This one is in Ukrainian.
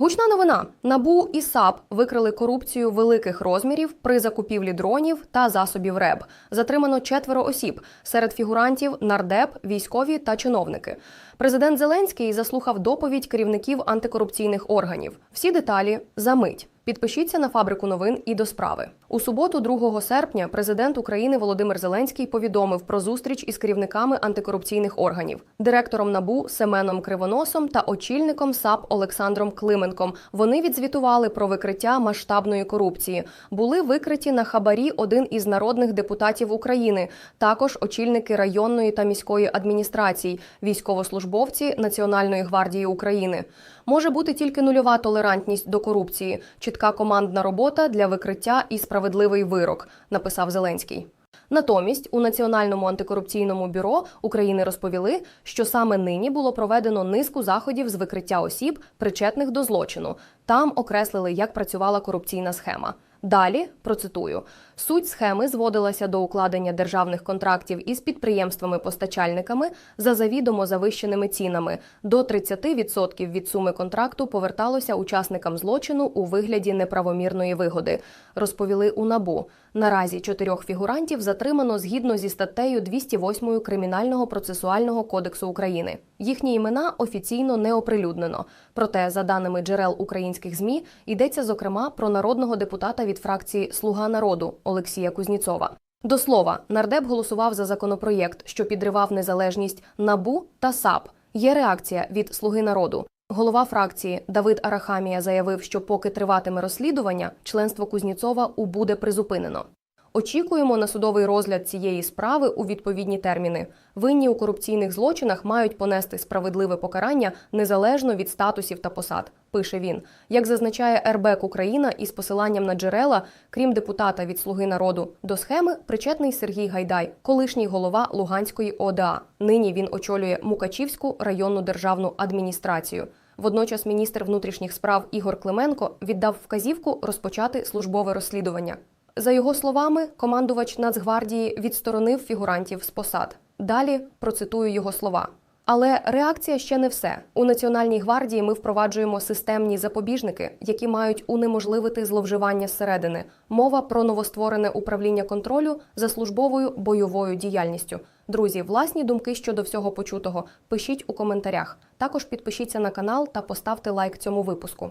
Гучна новина: Набу і САП викрили корупцію великих розмірів при закупівлі дронів та засобів РЕБ. Затримано четверо осіб серед фігурантів нардеп, військові та чиновники. Президент Зеленський заслухав доповідь керівників антикорупційних органів. Всі деталі за мить. Підпишіться на фабрику новин і до справи. У суботу, 2 серпня, президент України Володимир Зеленський повідомив про зустріч із керівниками антикорупційних органів, директором НАБУ Семеном Кривоносом та очільником САП Олександром Клименком. Вони відзвітували про викриття масштабної корупції. Були викриті на хабарі один із народних депутатів України, також очільники районної та міської адміністрацій, військовослужбовці Національної гвардії України. Може бути тільки нульова толерантність до корупції, чітка командна робота для викриття і справедливий вирок, написав Зеленський. Натомість у Національному антикорупційному бюро України розповіли, що саме нині було проведено низку заходів з викриття осіб, причетних до злочину. Там окреслили, як працювала корупційна схема. Далі процитую: суть схеми зводилася до укладення державних контрактів із підприємствами-постачальниками за завідомо завищеними цінами. До 30% від суми контракту поверталося учасникам злочину у вигляді неправомірної вигоди. Розповіли у набу. Наразі чотирьох фігурантів затримано згідно зі статтею 208 Кримінального процесуального кодексу України. Їхні імена офіційно не оприлюднено. Проте, за даними джерел українських змі, йдеться зокрема про народного депутата від фракції Слуга народу Олексія Кузніцова. До слова, нардеп голосував за законопроєкт, що підривав незалежність НАБУ та САП. Є реакція від Слуги народу. Голова фракції Давид Арахамія заявив, що поки триватиме розслідування, членство Кузніцова у буде призупинено. Очікуємо на судовий розгляд цієї справи у відповідні терміни. Винні у корупційних злочинах мають понести справедливе покарання незалежно від статусів та посад. Пише він. Як зазначає РБК Україна із посиланням на джерела, крім депутата від Слуги народу, до схеми причетний Сергій Гайдай, колишній голова Луганської ОДА. Нині він очолює Мукачівську районну державну адміністрацію. Водночас міністр внутрішніх справ Ігор Клименко віддав вказівку розпочати службове розслідування. За його словами, командувач Нацгвардії відсторонив фігурантів з посад. Далі процитую його слова. Але реакція ще не все. У Національній гвардії ми впроваджуємо системні запобіжники, які мають унеможливити зловживання зсередини. Мова про новостворене управління контролю за службовою бойовою діяльністю. Друзі, власні думки щодо всього почутого пишіть у коментарях. Також підпишіться на канал та поставте лайк цьому випуску.